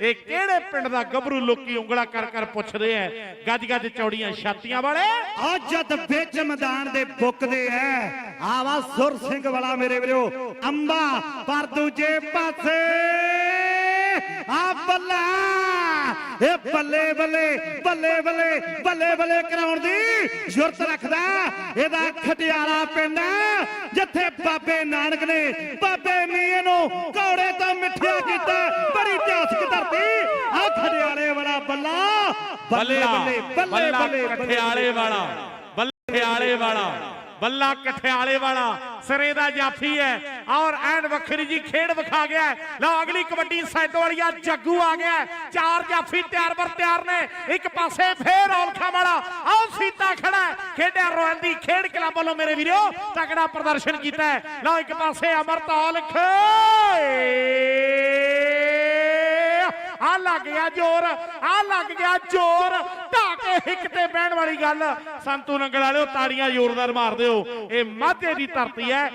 ਇਹ ਕਿਹੜੇ ਪਿੰਡ ਦਾ ਗੱਭਰੂ ਲੋਕੀ ਉਂਗਲਾ ਕਰ ਕਰ ਪੁੱਛਦੇ ਐ? ਗੱਜ ਗੱਜ ਚੌੜੀਆਂ ਛਾਤੀਆਂ ਵਾਲੇ? ਆ ਜਦ ਵਿੱਚ ਮੈਦਾਨ ਦੇ ਬੁੱਕਦੇ ਐ। ਆਵਾ ਸੁਰ ਸਿੰਘ ਵਾਲਾ ਮੇਰੇ ਵੀਰੋ, ਅੰਬਾ ਪਰ ਦੂਜੇ ਪਾਸੇ। ਆ ਬੱਲਾ, ਇਹ ਬੱਲੇ ਬੱਲੇ ਬੱਲੇ ਬੱਲੇ ਬੱਲੇ ਬੱਲੇ ਕਰਾਉਣ ਦੀ ਜ਼ਰੂਰਤ ਰੱਖਦਾ। ਇਹਦਾ ਖਟਿਆਲਾ ਪਿੰਡ ਜਿੱਥੇ ਬਾਬੇ ਨਾਨਕ ਨੇ, ਬਾਬੇ ਮੀਏ ਨੂੰ ਘੋੜੇ ਤੋਂ ਮਿੱਠਿਆ ਕੀਤਾ ਬੜੀ ਇਤਿਹਾਸਕ ਧਰਤੀ ਆ ਖਟਿਆਲੇ ਵਾਲਾ ਬੱਲਾ ਬੱਲੇ ਕਠਿਆਲੇ ਵਾਲਾ ਬੱਲਾ ਕਠਿਆਲੇ ਵਾਲਾ ਬੱਲਾ ਕਠਿਆਲੇ ਵਾਲਾ ਸਿਰੇ ਦਾ ਜਾਫੀ ਹੈ ਔਰ ਐਨ ਵੱਖਰੀ ਜੀ ਖੇਡ ਵਿਖਾ ਗਿਆ। ਲਓ ਅਗਲੀ ਕਬੱਡੀ ਸੈਦੋ ਵਾਲੀਆ ਜੱਗੂ ਆ ਗਿਆ। ਚਾਰ ਜਾਫੀ ਤਿਆਰ ਬਰ ਤਿਆਰ ਨੇ ਇੱਕ ਪਾਸੇ ਫੇਰ ਔਲਖਾ ਵਾਲਾ ਆਓ ਸੀਤਾ ਖੜਾ। ਖੇਡਿਆ ਰੋਇੰਦੀ ਖੇਡ ਕਲੱਬ ਵੱਲੋਂ ਮੇਰੇ ਵੀਰੋ ਤਕੜਾ ਪ੍ਰਦਰਸ਼ਨ ਕੀਤਾ ਲਓ ਇੱਕ ਪਾਸੇ ਅਮਰਤ ਔਲਖ ਆ ਲੱਗ ਗਿਆ ਜ਼ੋਰ ਆ ਲੱਗ ਗਿਆ ਜ਼ੋਰ। ਢਾ ਕੇ ਹਿੱਕ ਤੇ ਬਹਿਣ ਵਾਲੀ ਗੱਲ। ਸੰਤੂ ਨੰਗਲ ਵਾਲਿਓ, ਤਾੜੀਆਂ ਜ਼ੋਰਦਾਰ ਮਾਰ ਦਿਓ ਇਹ ਮਾਝੇ ਦੀ ਧਰਤੀ ਹੈ।